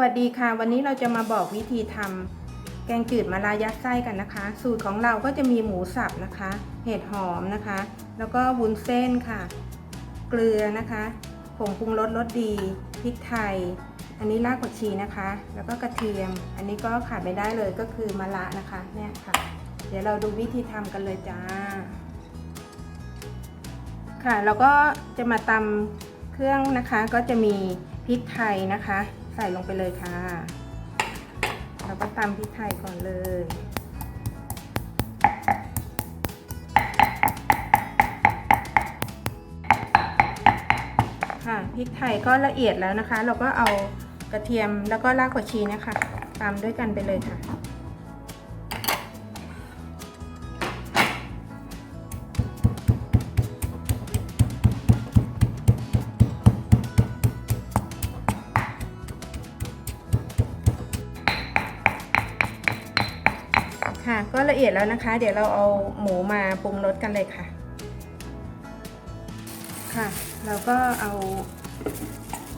วัสดีค่ะ วันนี้เราจะมาบอกวิธีทำแกงจืดมะระยัดไส้กันนะคะ สูตรของเราก็จะมีหมูสับนะคะ เห็ดหอมนะคะ แล้วก็วุ้นเส้นค่ะ เกลือนะคะผงปรุงรสรสดีพริกไทย อันนี้รากผักชีนะคะ แล้วก็กระเทียม อันนี้ก็ขาดไม่ได้เลยก็คือมะระนะคะเนี่ยค่ะ เดี๋ยวเราดูวิธีทำกันเลยจ้า ค่ะแล้วก็จะมาตำเครื่องนะคะก็จะมีพริกไทยนะคะ ส่ลงไปเลยค่ะ แล้วก็ตำพริกไทยก่อนเลย ค่ะพริกไทยก็ละเอียดแล้วนะคะ เราก็เอากระเทียมแล้วก็รากผักชีเนะคะตำด้วยกันไปเลยค่ะ ค่ะ ก็ละเอียดแล้วนะคะ เดี๋ยวเราเอาหมูมาปรุงรสกันเลยค่ะ ค่ะ เราก็เอา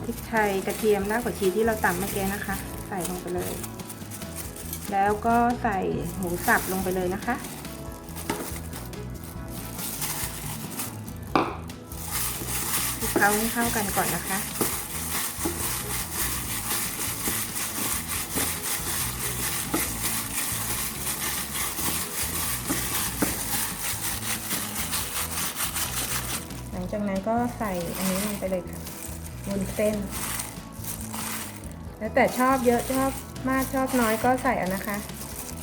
พริกไทยกระเทียมรากผักชีที่เราตำเมื่อกี้นะคะ ใส่ลงไปเลย แล้วก็ใส่หมูสับลงไปเลยนะคะคลุกเคล้าให้เข้ากันก่อนนะคะ จากนั้นก็ใส่อันนี้ลงไปเลยค่ะวุ้นเส้น แล้วแต่ชอบเยอะชอบมากชอบน้อยก็ใส่เอานะคะ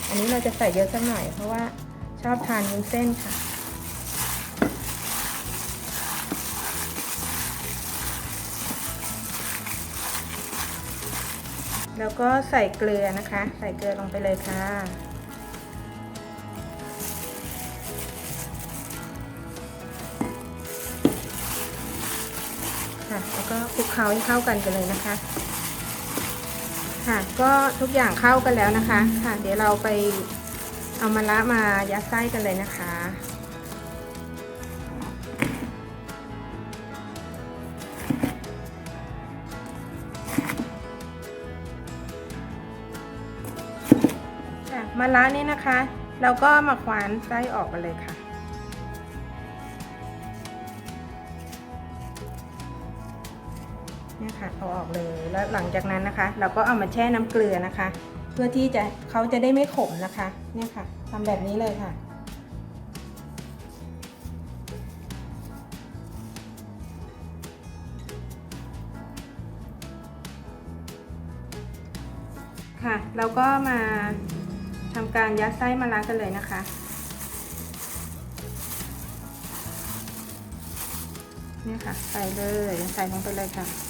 อันนี้เราจะใส่เยอะสักหน่อย เพราะว่าชอบทานวุ้นเส้นค่ะแล้วก็ใส่เกลือนะคะ ใส่เกลือลงไปเลยค่ะ ก็คลุกเคล้าให้เข้ากันกันเลยนะคะ ค่ะ ก็ทุกอย่างเข้ากันแล้วนะคะ ค่ะ เดี๋ยวเราไปเอามะระมายัดไส้กันเลยนะคะค่มะระนี่นะคะ เราก็มาควานไส้ออกกันเลยค่ะ เนี่ยค่ะเอาออกเลยแล้วหลังจากนั้นนะคะ เราก็เอามาแช่น้ำเกลือนะคะ เพื่อที่จะเขาจะได้ไม่ขมนะคะ เนี่ยค่ะทำแบบนี้เลยค่ะค่ะเราก็มาทำการยัดไส้มะระกันเลยนะคะ เนี่ยค่ะ ใส่เลย ใส่ลงไปเลยค่ะ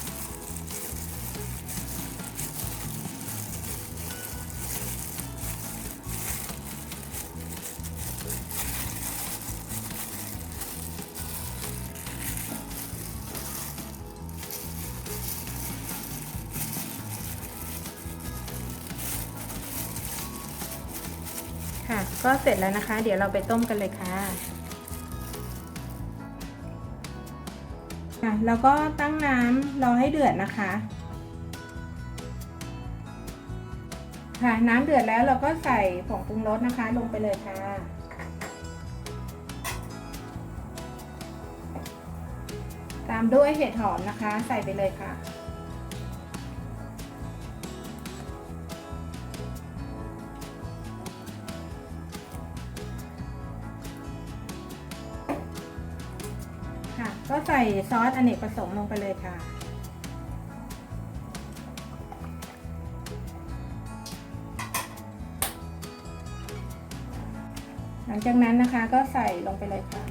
ค่ะ ก็เสร็จแล้วนะคะ เดี๋ยวเราไปต้มกันเลยค่ะค่ะแล้วก็ตั้งน้ำรอให้เดือดนะคะ ค่ะน้ำเดือดแล้วเราก็ใส่ผงปรุงรสนะคะ ลงไปเลยค่ะ ตามด้วยเห็ดหอมนะคะ ใส่ไปเลยค่ะ ก็ใส่ซอสอเนกประสงค์ลงไปเลยค่ะ หลังจากนั้นนะคะก็ใส่ลงไปเลยค่ะ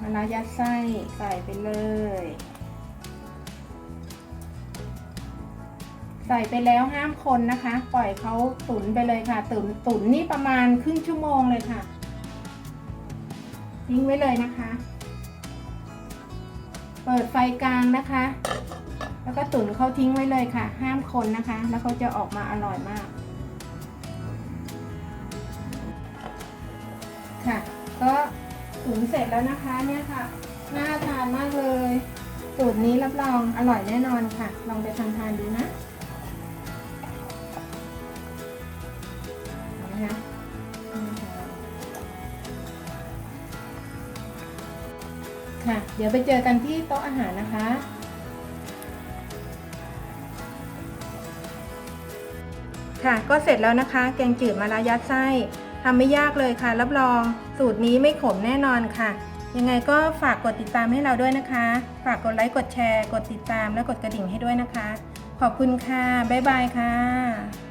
มะระยัดไส้ใส่ไปเลย ใส่ไปแล้วห้ามคนนะคะ ปล่อยเขาตุ๋นไปเลยค่ะ ตุ๋นตุ๋นนี่ประมาณครึ่งชั่วโมงเลยค่ะทิ้งไว้เลยนะคะ เปิดไฟกลางนะคะ แล้วก็ตุ๋นเขาทิ้งไว้เลยค่ะ ห้ามคนนะคะ แล้วเขาจะออกมาอร่อยมาก ค่ะ ก็ตุ๋นเสร็จแล้วนะคะเนี่ยค่ะ น่าทานมากเลยสูตรนี้รับรองอร่อยแน่นอนค่ะ ลองไปทำทานดูนะนะคะ ค่ะ เดี๋ยวไปเจอกันที่โต๊ะอาหารนะคะ ค่ะก็เสร็จแล้วนะคะ แกงจืดมะระยัดไส้ทำไม่ยากเลยค่ะ รับรองสูตรนี้ไม่ขมแน่นอนค่ะ ยังไงก็ฝากกดติดตามให้เราด้วยนะคะ ฝากกดไลค์กดแชร์ กดติดตามและกดกระดิ่งให้ด้วยนะคะ ขอบคุณค่ะ บ๊ายบายค่ะ